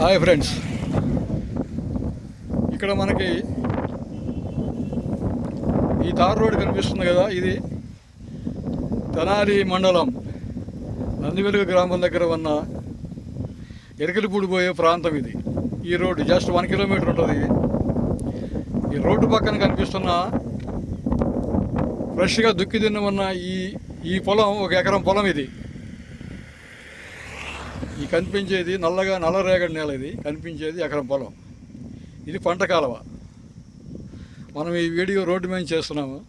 Hi friends. ఇక్కడ మనకి ఈ తార్ రోడ్ కనిపిస్తుంది కదా ఇది తెనాలి మండలం నందివెలుగు గ్రామం దగ్గర ఉన్న ఎరకలిపూడి పోయే ప్రాంతం ఇది. ఈ రోడ్డు జస్ట్ వన్ కిలోమీటర్ ఉంటుంది. ఈ రోడ్డు పక్కన కనిపిస్తున్న ఫ్రెష్గా దుక్కి తిన్న ఉన్న ఈ ఈ పొలం ఒక ఎకరం పొలం ఇది. ఈ కనిపించేది నల్లగా నల్లరేగడి నేల ఇది. కనిపించేది ఎకరం పొలం. ఇది పంట కాలువ. మనం ఈ వీడియో రోడ్డు మీద చేస్తున్నాము.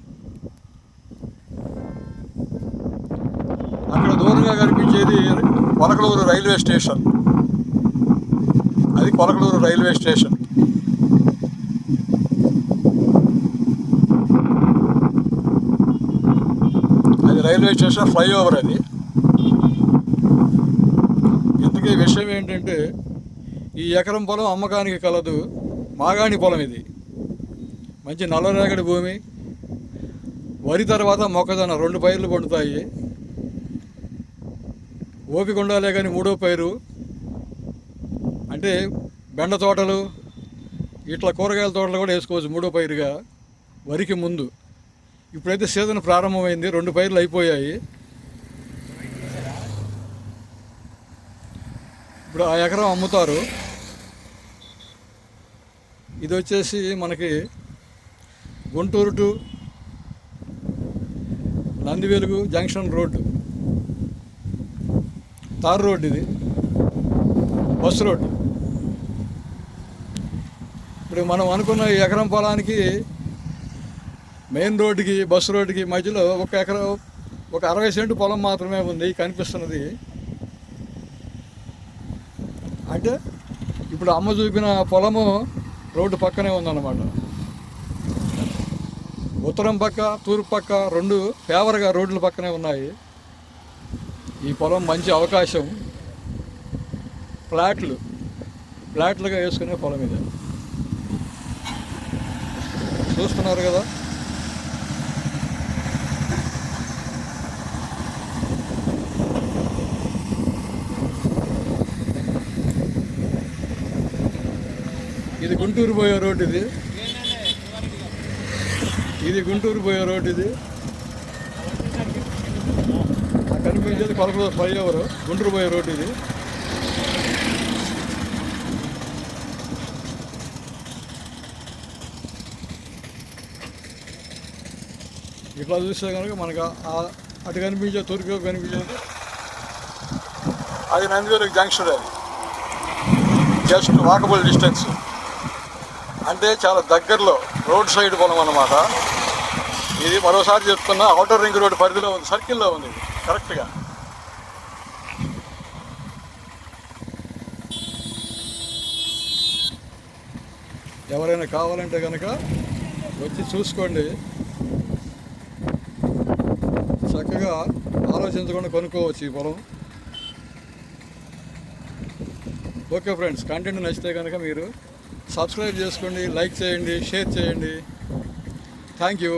అక్కడ దూరంగా కనిపించేది కొలకలూరు రైల్వే స్టేషన్. అది కొలకలూరు రైల్వే స్టేషన్. అది రైల్వే స్టేషన్ ఫ్లైఓవర్ అది. విషయం ఏంటంటే ఈ ఎకరం పొలం అమ్మకానికి కలదు మాగాణి పొలం ఇది. మంచి నల్లరేగడి భూమి వరి తర్వాత మొక్కజొన్న రెండు పైర్లు పండుతాయి. ఓపిక ఉండాలే కానీ మూడో పైరు. అంటే బెండ తోటలు ఇట్లా కూరగాయల తోటలు కూడా వేసుకోవచ్చు మూడో పైరుగా వరికి ముందు. ఇప్పుడైతే సీజన్ ప్రారంభమైంది రెండు పైర్లు అయిపోయాయి. ఇప్పుడు ఆ ఎకరం అమ్ముతారు. ఇది వచ్చేసి మనకి Guntur to Nandivelugu junction road. Tar road ఇది. బస్ రోడ్ ఇప్పుడు మనం అనుకున్న ఈ ఎకరం పొలానికి మెయిన్ రోడ్డుకి బస్ రోడ్డుకి మధ్యలో ఒక ఎకరం ఒక అరవై సెంటు పొలం మాత్రమే ఉంది కనిపిస్తున్నది. అంటే ఇప్పుడు అమ్మ చూపిన పొలము రోడ్డు పక్కనే ఉందన్నమాట. ఉత్తరం పక్క తూర్పు పక్క రెండు ఫేవర్గా రోడ్ల పక్కనే ఉన్నాయి. ఈ పొలం మంచి అవకాశం. ఫ్లాట్లు ఫ్లాట్లుగా వేసుకునే పొలం ఇది. చూస్తున్నారు కదా? ఇది గుంటూరు పోయే రోడ్ ఇది. ఇది గుంటూరు పోయే రోడ్ ఇది. కనిపించేది కొలకల ఫ్లైఓవర్ గుంటూరు పోయే రోడ్ ఇది. ఇట్లా చూస్తే కనుక మనకు అటు కనిపించే తూర్పు కనిపించేది. అది నందివేలు జంక్షన్ అది. Just walkable distance. అంటే చాలా దగ్గరలో రోడ్ సైడ్ పొలం అన్నమాట. ఇది మరోసారి చెప్తున్నా అవుటర్ రింగ్ రోడ్ పరిధిలో ఉంది సర్కిల్లో ఉంది కరెక్ట్గా. ఎవరైనా కావాలంటే కనుక వచ్చి చూసుకోండి. చక్కగా ఆలోచించకుండా కొనుక్కోవచ్చు ఈ పొలం. ఓకే ఫ్రెండ్స్ కంటెంట్ నచ్చితే కనుక మీరు సబ్స్క్రైబ్ చేసుకోండి లైక్ చేయండి షేర్ చేయండి. Thank you